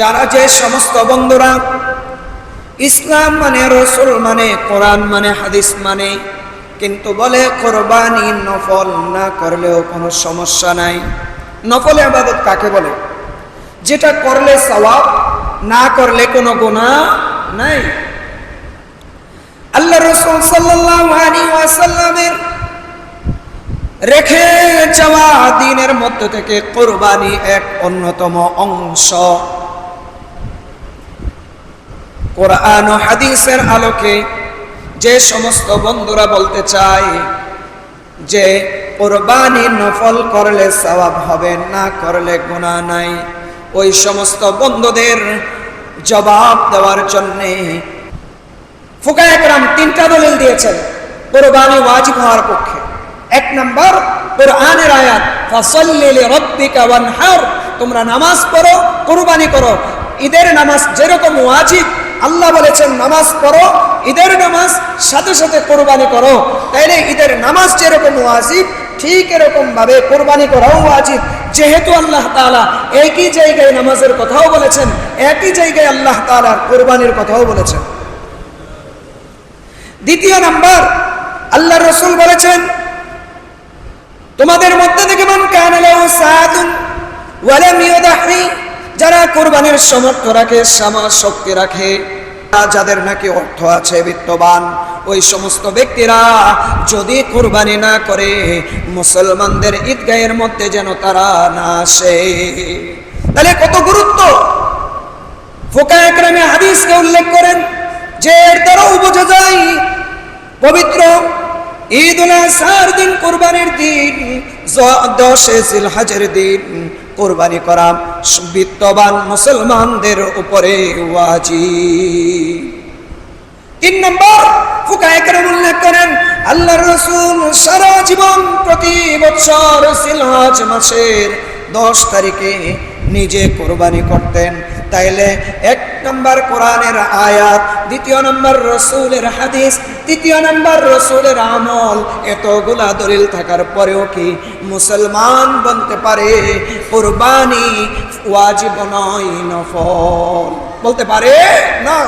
যারা যে সমস্ত বন্ধুরা ইসলাম মানে রসুল মানে কোরআন মানে হাদিস মানে কিন্তু বলে কোরবানি নফল না করলেও কোনো সমস্যা নাই। নফলে আবাদত কাকে বলে? যেটা করলে সওয়াব, না করলে কোনো গুণা নাই। আল্লাহ রসুল সাল্লামের রেখে যাওয়া দিনের মধ্য থেকে কোরবানি এক অন্যতম অংশ। কোরআন ও হাদিসের আলোকে যে সমস্ত বন্ধুরা বলতে চায় যে কোরবানি নফল করলে সওয়াব হবে, না করলে গুণা নাই। ওই সমস্ত বন্ধুদের জবাব দেওয়ার জন্যে ফুকা একরাম তিনটা দলিল দিয়েছেন। কোরবানি ওয়াজিব হওয়ার পক্ষে। এক নম্বর, কোরআনের আয়াত, ফাসাল্লি লিরাব্বিকা ওয়ানহার, তোমরা নামাজ পড়ো, কুরবানি করো। ঈদের নামাজ যেরকম ওয়াজিব আল্লাহ বলেছেন, নামাজ পড়ো, ঈদের নামাজ সাথে সাথে কোরবানি করো। তাইলে ঈদের নামাজ যেরকম ওয়াজিব, ঠিক এরকম ভাবে কোরবানি করাও ওয়াজিব। যেহেতু আল্লাহ তালা একই জায়গায় নামাজের কথাও বলেছেন, একই জায়গায় আল্লাহ তাআলার কোরবানির কথাও বলেছেন। দ্বিতীয় নাম্বার আল্লাহ রসুল বলেছেন, তোমাদের মধ্যে থেকে মান কান যারা কোরবানির সমর্থ রাখে সামা শক্তি রাখে যাদের নাকি অর্থ আছে বিত্তবান, ওই সমস্ত ব্যক্তিরা যদি কোরবানি না করে, মুসলমানদের ঈদগাহের মধ্যে যেন তারা না আসে। তাহলে কত গুরুত্ব? ফোকা একরামে হাদিসকে উল্লেখ করেন যে এর দ্বারাও বোঝা যায়, পবিত্র ঈদ উল আজহার দিন কোরবানির দিন দশে জিলহাজের দিন কোরবানি করা বিত্তবান মুসলমানদের উপরে ওয়াজিব। তিন নম্বর ফুকা একরাম উল্লেখ করেন আল্লাহ রসুল সারা জীবন প্রতি বছর সিলহাজ মাসের দশ তারিখে নিজে কোরবানি করতেন। তাইলে এক নম্বর কোরআনের আয়াত, দ্বিতীয় নম্বর রসুলের হাদিস, তৃতীয় নম্বর রসুলের আমল, এতগুলা দলিল থাকার পরেও কি মুসলমান বলতে পারে কোরবানি ওয়াজিব নয়, নফল? বলতে পারে না।